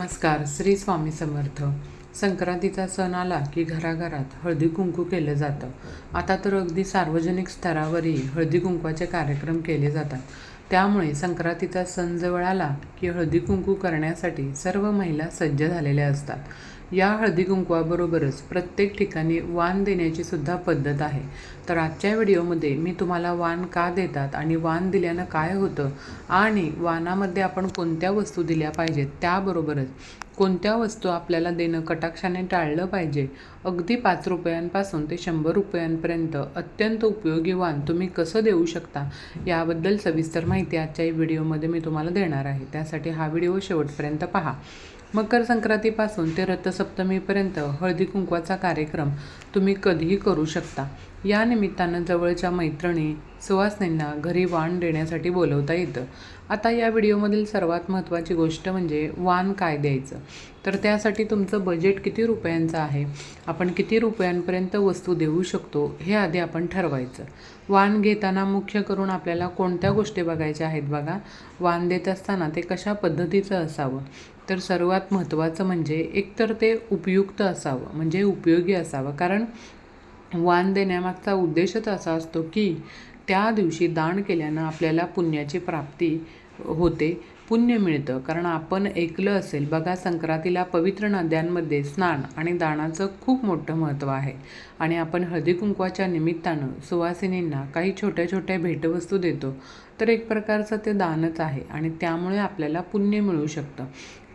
नमस्कार श्री स्वामी समर्थ. संक्रांतीचा सण आला की घराघरात हळदी कुंकू केलं जातं. आता तर अगदी सार्वजनिक स्तरावरही हळदी कुंकवाचे कार्यक्रम केले जातात. त्यामुळे संक्रांतीचा सण जवळ आला की हळदी कुंकू करण्यासाठी सर्व महिला सज्ज झालेल्या असतात. या हळदी कुंकवाबरोबरच प्रत्येक ठिकाणी वाण देण्याची सुद्धा पद्धत आहे. तर आजच्या व्हिडिओमध्ये मी तुम्हाला वाण का देतात आणि वाण दिल्यानं काय होतं आणि वाणामध्ये आपण कोणत्या वस्तू दिल्या पाहिजेत त्याबरोबरच कोणत्या वस्तू आपल्याला देणं कटाक्षाने टाळलं पाहिजे अगदी पाच रुपयांपासून ते शंभर रुपयांपर्यंत अत्यंत उपयोगी वाण तुम्ही कसं देऊ शकता याबद्दल सविस्तर माहिती आजच्या व्हिडिओमध्ये मी तुम्हाला देणार आहे. त्यासाठी हा व्हिडिओ शेवटपर्यंत पहा. मकर संक्रांतीपासून ते रथसप्तमीपर्यंत हळदी कुंकवाचा कार्यक्रम तुम्ही कधीही करू शकता. या निमित्तानं जवळच्या मैत्रिणी सुवासनींना घरी वाण देण्यासाठी बोलवता येतं. आता या व्हिडिओमधील सर्वात महत्त्वाची गोष्ट म्हणजे वाण काय द्यायचं? तर त्यासाठी तुमचं बजेट किती रुपयांचं आहे? आपण किती रुपयांपर्यंत वस्तू देऊ शकतो? हे आधी आपण ठरवायचं. वाण घेताना मुख्य करून आपल्याला कोणत्या गोष्टी बघायच्या आहेत बघा? वाण देत असताना ते कशा पद्धतीचं असावं? तर सर्वात महत्त्वाचं म्हणजे एकतर ते उपयुक्त असावं म्हणजे उपयोगी असावं. कारण वाण देण्यामागचा उद्देशच असा असतो की त्या दिवशी दान केल्यानं आपल्याला पुण्याची प्राप्ती होते पुण्य मिळतं. कारण आपण ऐकलं असेल बघा संक्रांतीला पवित्र नद्यांमध्ये स्नान आणि दानाचं खूप मोठं महत्त्व आहे. आणि आपण हळदी कुंकवाच्या निमित्तानं सुवासिनींना काही छोट्या छोट्या भेटवस्तू देतो. तर एक प्रकारचं ते दानच आहे आणि त्यामुळे आपल्याला पुण्य मिळू शकतं.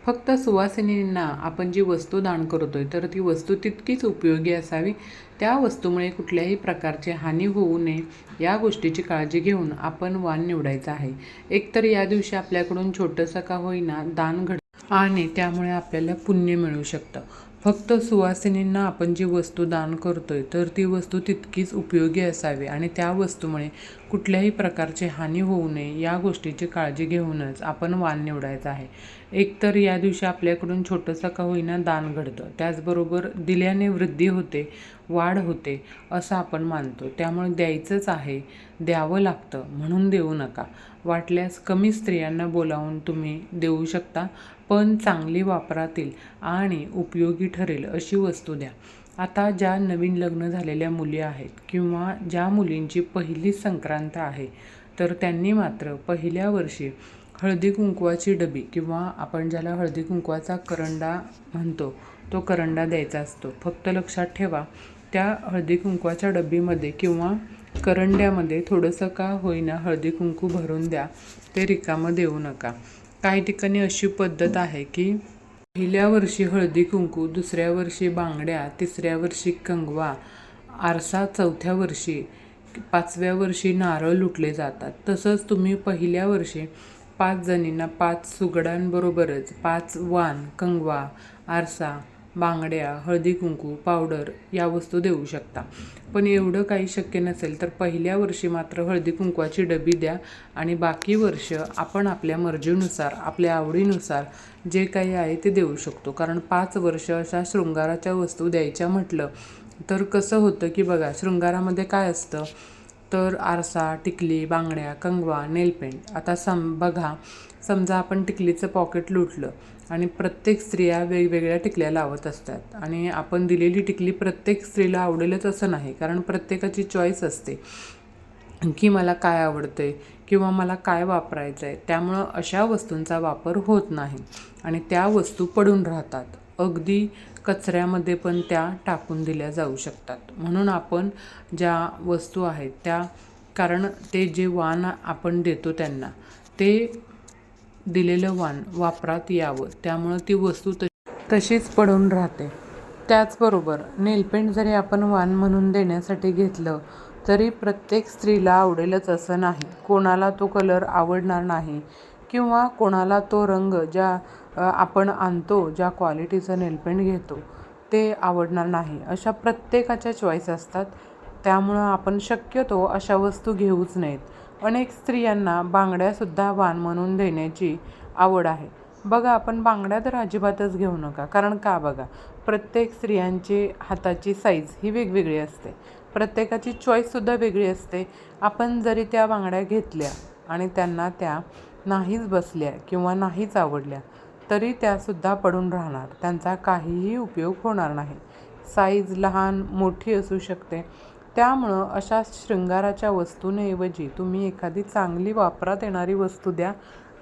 फक्त सुवासिनींना आपण जी वस्तू दान करतोय तर ती वस्तू तितकीच उपयोगी असावी. त्या वस्तूमुळे कुठल्याही प्रकारची हानी होऊ नये या गोष्टीची काळजी घेऊन आपण वाण निवडायचं आहे. एकतर या दिवशी आपल्याकडून छोटंसं का होईना दान घड आणि त्यामुळे आपल्याला पुण्य मिळू शकतं. फक्त सुवासिनींना आपण जी वस्तू दान करतोय तर ती वस्तू तितकीच उपयोगी असावी आणि त्या वस्तूमुळे कुठल्याही प्रकारची हानी होऊ नये या गोष्टीची काळजी घेऊनच आपण वाण निवडायचं आहे. एकतर या दिवशी आपल्याकडून छोटंसं का होईना दान घडतं त्याचबरोबर दिल्याने वृद्धी होते वाढ होते असं आपण मानतो. त्यामुळे द्यायचंच आहे द्यावं लागतं म्हणून देऊ नका. वाटल्यास कमी स्त्रियांना बोलावून तुम्ही देऊ शकता. पण चांगली वापरातील आणि उपयोगी ठरेल अशी वस्तू द्या. आता ज्या नवीन लग्न झालेल्या मुली आहेत किंवा ज्या मुलींची पहिली संक्रांत आहे तर त्यांनी मात्र पहिल्या वर्षी हळदी कुंकवाची डबी किंवा आपण ज्याला हळदी कुंकवाचा करंडा म्हणतो तो करंडा द्यायचा असतो. फक्त लक्षात ठेवा त्या हळदी कुंकवाच्या डबीमध्ये किंवा करंड्यामध्ये थोडंसं का होईना हळदी कुंकू भरून द्या ते रिकामं देऊ नका. काही ठिकाणी अशी पद्धत आहे की पहिल्या वर्षी हळदी कुंकू दुसऱ्या वर्षी बांगड्या तिसऱ्या वर्षी कंगवा आरसा चौथ्या वर्षी पाचव्या वर्षी नारळ लुटले जातात. तसंच तुम्ही पहिल्या वर्षी पाच जणींना पाच सुगडांबरोबरच पाच वान कंगवा आरसा बांगड्या हळदी कुंकू पावडर या वस्तू देऊ शकता. पण एवढं काही शक्य नसेल तर पहिल्या वर्षी मात्र हळदी कुंकवाची डबी द्या आणि बाकी वर्ष आपण आपल्या मर्जीनुसार आपल्या आवडीनुसार जे काही आहे ते देऊ शकतो. कारण पाच वर्ष अशा शृंगाराच्या वस्तू द्यायच्या म्हटलं तर कसं होतं की बघा शृंगारामध्ये काय असतं? तर आरसा टिकली बांगड्या कंगवा नेलपेंट. आता सम बघा. समजा आपण टिकलीचं पॉकेट लुटलं आणि प्रत्येक स्त्रिया वेगवेगळ्या टिकल्या लावत असतात आणि आपण दिलेली टिकली प्रत्येक स्त्रीला आवडेलच असं नाही कारण प्रत्येकाची चॉईस असते. की मला काय आवडतं आहे किंवा मला काय वापरायचं आहे त्यामुळं अशा वस्तूंचा वापर होत नाही आणि त्या वस्तू पडून राहतात. अगदी कचऱ्यामध्ये पण त्या टाकून दिल्या जाऊ शकतात. म्हणून आपण ज्या वस्तू आहेत त्या कारण ते जे वाण आपण देतो त्यांना ते दिलेलं वाण वापरात यावं. त्यामुळं ती वस्तू त तशीच पडून राहते. त्याचबरोबर नेलपेंट जरी आपण वाण म्हणून देण्यासाठी घेतलं तरी प्रत्येक स्त्रीला आवडेलच असं नाही. कोणाला तो कलर आवडणार नाही किंवा कोणाला तो रंग ज्या आपण आणतो ज्या क्वालिटीचं नेलपेंट घेतो ते आवडणार नाही. अशा प्रत्येकाच्या चॉईस असतात. त्यामुळं आपण शक्यतो अशा वस्तू घेऊच नाहीत अनेक स्त्रियांना बांगड्यासुद्धा वाण म्हणून देण्याची आवड आहे. बघा आपण बांगड्या तर अजिबातच घेऊ नका. कारण का बघा? प्रत्येक स्त्रियांची हाताची साईज ही वेगवेगळी असते. प्रत्येकाची चॉईससुद्धा वेगळी असते. आपण जरी त्या बांगड्या घेतल्या आणि त्यांना त्या नाहीच बसल्या किंवा नाहीच आवडल्या तरी त्यासुद्धा पडून राहणार. त्यांचा काहीही उपयोग होणार नाही. साईज लहान मोठी असू शकते. त्यामुळं अशा शृंगाराच्या वस्तूंऐवजी तुम्ही एखादी चांगली वापरात येणारी वस्तू द्या.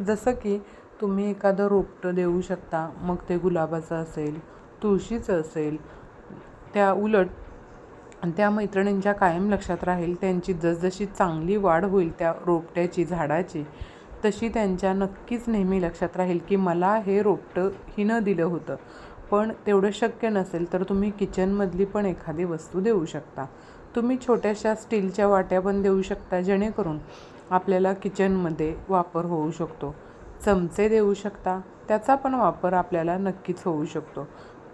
जसं की तुम्ही एखादं रोपटं देऊ शकता. मग ते गुलाबाचं असेल तुळशीचं असेल त्या उलट त्या मैत्रिणींच्या कायम लक्षात राहील. त्यांची जसजशी चांगली वाढ होईल त्या रोपट्याची झाडाची. तशी त्यांच्या नक्कीच नेहमी लक्षात राहील की मला हे रोपटं हिनं दिलं होतं. पण तेवढं शक्य नसेल तर तुम्ही किचनमधली पण एखादी वस्तू देऊ शकता. तुम्ही छोट्याशा स्टीलच्या वाट्या पण देऊ शकता जेणेकरून आपल्याला किचनमध्ये वापर होऊ शकतो. चमचे देऊ शकता त्याचा पण वापर आपल्याला नक्कीच होऊ शकतो.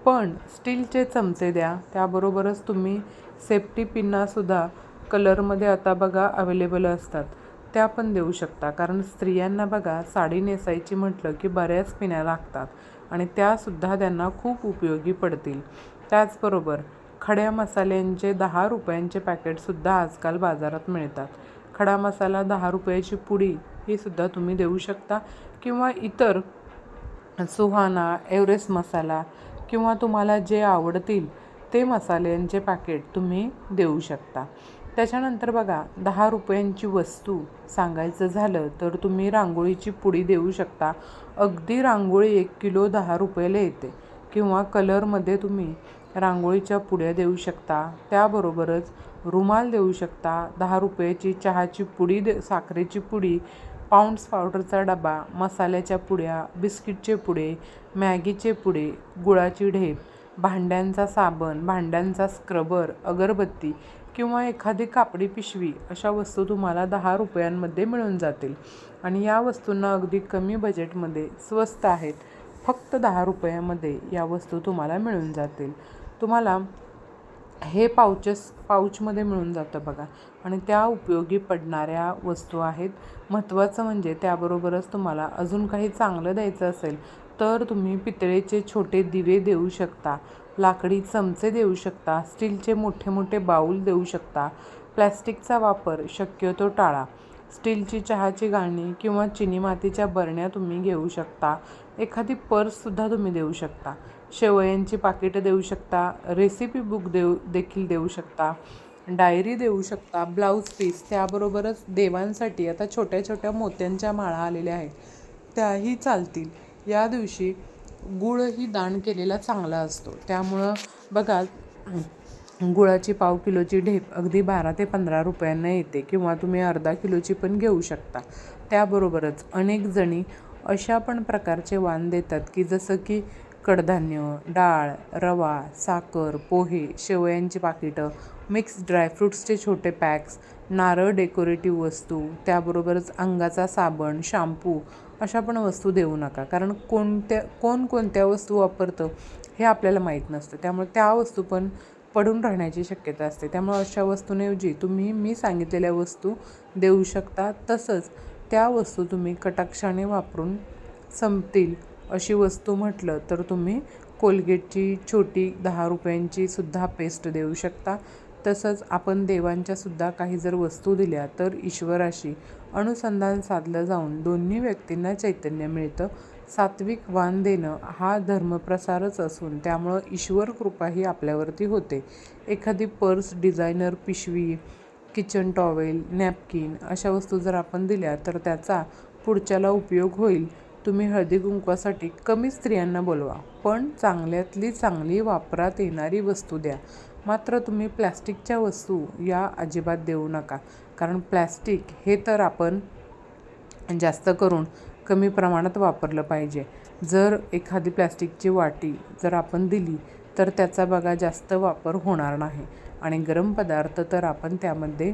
पण स्टीलचे चमचे द्या त्याबरोबरच तुम्ही सेफ्टी पिन्नासुद्धा कलरमध्ये आता बघा अवेलेबल असतात. त्या पण देऊ शकता. कारण स्त्रियांना बघा साडी नेसायची म्हटलं की बऱ्याच पिण्या लागतात आणि त्यासुद्धा त्यांना खूप उपयोगी पडतील. त्याचबरोबर खड्या मसाल्यांचे दहा रुपयांचे पॅकेटसुद्धा आजकाल बाजारात मिळतात. खडा मसाला दहा रुपयाची पुडी ही सुद्धा तुम्ही देऊ शकता किंवा इतर सुहाना एव्हरेस्ट मसाला किंवा तुम्हाला जे आवडतील ते मसाल्यांचे पॅकेट तुम्ही देऊ शकता. त्याच्यानंतर बघा दहा रुपयांची वस्तू सांगायचं झालं तर तुम्ही रांगोळीची पुडी देऊ शकता. अगदी रांगोळी एक किलो दहा रुपयाला येते. किंवा कलरमध्ये तुम्ही रांगोळीच्या पुड्या देऊ शकता. त्याबरोबरच रुमाल देऊ शकता. दहा रुपयाची चहाची पुडी दे साखरेची पुडी पाऊंड्स पावडरचा डबा मसाल्याच्या पुड्या बिस्किटचे पुडे मॅगीचे पुडे गुळाची ढेप भांड्यांचा साबण भांड्यांचा स्क्रबर अगरबत्ती किंवा एखादी कापडी पिशवी अशा वस्तू तुम्हाला दहा रुपयांमध्ये मिळून जातील. आणि या वस्तूंना अगदी कमी बजेटमध्ये स्वस्त आहेत. फक्त दहा रुपयामध्ये या वस्तू तुम्हाला मिळून जातील. तुम्हाला हे पाउचेस पाऊचमध्ये मिळून जातं बघा. आणि त्या उपयोगी पडणाऱ्या वस्तू आहेत. महत्त्वाचं म्हणजे त्याबरोबरच तुम्हाला अजून काही चांगलं द्यायचं असेल तर तुम्ही पितळेचे छोटे दिवे देऊ शकता. लाकडी चमचे देऊ शकता स्टीलचे मोठे मोठे बाऊल देऊ शकता प्लॅस्टिकचा वापर शक्यतो टाळा. स्टीलची चहाची गाळणी किंवा चिनी मातीच्या बरण्या तुम्ही घेऊ शकता एखादी पर्ससुद्धा तुम्ही देऊ शकता शेवयांची पाकिटं देऊ शकता रेसिपी बुक देऊ देखील देऊ शकता डायरी देऊ शकता ब्लाऊज पीस त्याबरोबरच देवांसाठी आता छोट्या छोट्या मोत्यांच्या माळा आलेल्या आहेत त्याही चालतील. या दिवशी गुळही दान केलेला चांगला असतो. त्यामुळं बघा गुळाची पाव किलोची ढेप अगदी बारा ते पंधरा रुपयांना येते किंवा तुम्ही अर्धा किलोची पण घेऊ शकता. त्याबरोबरच अनेक जणी अशा पण प्रकारचे वाण देतात की जसं की कडधान्य डाळ रवा साखर पोहे शेवयांची पाकिटं मिक्स ड्रायफ्रूट्सचे छोटे पॅक्स नारळ डेकोरेटिव्ह वस्तू त्याबरोबरच अंगाचा साबण शॅम्पू अशा पण वस्तू देऊ नका. कारण कोणत्या कोण कोणत्या वस्तू वापरतं हे आपल्याला माहीत नसतं. त्यामुळे त्या वस्तू पण पडून राहण्याची शक्यता असते. त्यामुळे अशा वस्तूंऐवजी तुम्ही मी सांगितलेल्या वस्तू देऊ शकता. तसंच त्या वस्तू तुम्ही कटाक्षाने वापरून संपतील अशी वस्तू म्हटलं तर तुम्ही कोलगेटची छोटी दहा रुपयांची सुद्धा पेस्ट देऊ शकता. तसंच आपण देवांच्यासुद्धा काही जर वस्तू दिल्या तर ईश्वराशी अनुसंधान साधलं जाऊन दोन्ही व्यक्तींना चैतन्य मिळतं. सात्विक वाण देणं हा धर्मप्रसारच असून त्यामुळं ईश्वर कृपाही आपल्यावरती होते. एखादी पर्स डिझायनर पिशवी किचन टॉवेल नॅपकिन अशा वस्तू जर आपण दिल्या तर त्याचा पुढच्याला उपयोग होईल. तुम्ही हळदी कुंकवासाठी कमी स्त्रियांना बोलवा पण चांगल्यातली चांगली वापरात येणारी वस्तू द्या. मात्र तुम्ही प्लॅस्टिकच्या वस्तू या अजिबात देऊ नका. कारण प्लॅस्टिक हे तर आपण जास्त करून कमी प्रमाणात वापरलं पाहिजे. जर एखादी प्लॅस्टिकची वाटी जर आपण दिली तर त्याचा बघा जास्त वापर होणार नाही. आणि गरम पदार्थ तर आपण त्यामध्ये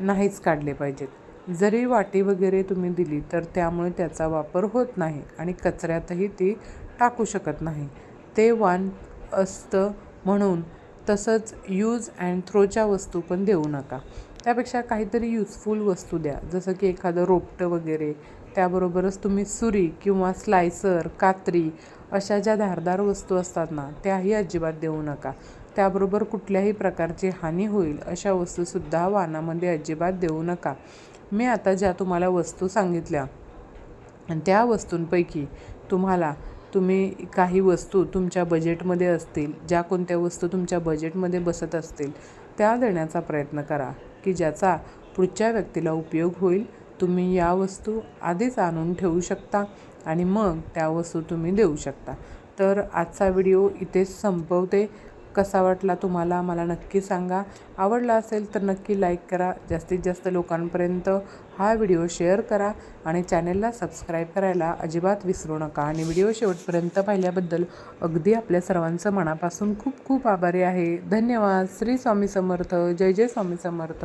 नाहीच काढले पाहिजेत. जरी वाटी वगैरे तुम्ही दिली तर त्यामुळे त्याचा वापर होत नाही आणि कचऱ्यातही ती टाकू शकत नाही. ते वाण असतं म्हणून तसंच यूज अँड थ्रोच्या वस्तू पण देऊ नका. त्यापेक्षा काहीतरी यूजफुल वस्तू द्या. जसं की एखादं रोपटं वगैरे त्याबरोबरच तुम्ही सुरी किंवा स्लायसर कात्री अशा ज्या धारदार वस्तू असतात ना त्याही अजिबात देऊ नका. त्याबरोबर कुठल्याही प्रकारची हानी होईल अशा वस्तूसुद्धा वाहनामध्ये अजिबात देऊ नका. मी आता ज्या तुम्हाला वस्तू सांगितल्या त्या वस्तूंपैकी तुम्हाला तुम्ही काही वस्तू तुमच्या बजेटमध्ये असतील ज्या कोणत्या वस्तू तुमच्या बजेटमध्ये बसत असतील त्या देण्याचा प्रयत्न करा की ज्याचा पुढच्या व्यक्तीला उपयोग होईल तुम्ही या वस्तू आधीच आणून ठेवू शकता आणि मग त्या वस्तू तुम्ही देऊ शकता. तर आजचा व्हिडिओ इथेच संपवते. कसा वाटला तुम्हाला मला नक्की सांगा. आवडला असेल तर नक्की लाईक करा. जास्तीत जास्त लोकांपर्यंत हा व्हिडिओ शेअर करा आणि चॅनेलला सबस्क्राईब करायला अजिबात विसरू नका. आणि व्हिडिओ शेवटपर्यंत पाहिल्याबद्दल अगदी आपल्या सर्वांचं मनापासून खूप खूप आभारी आहे. धन्यवाद. श्री स्वामी समर्थ. जय जय स्वामी समर्थ.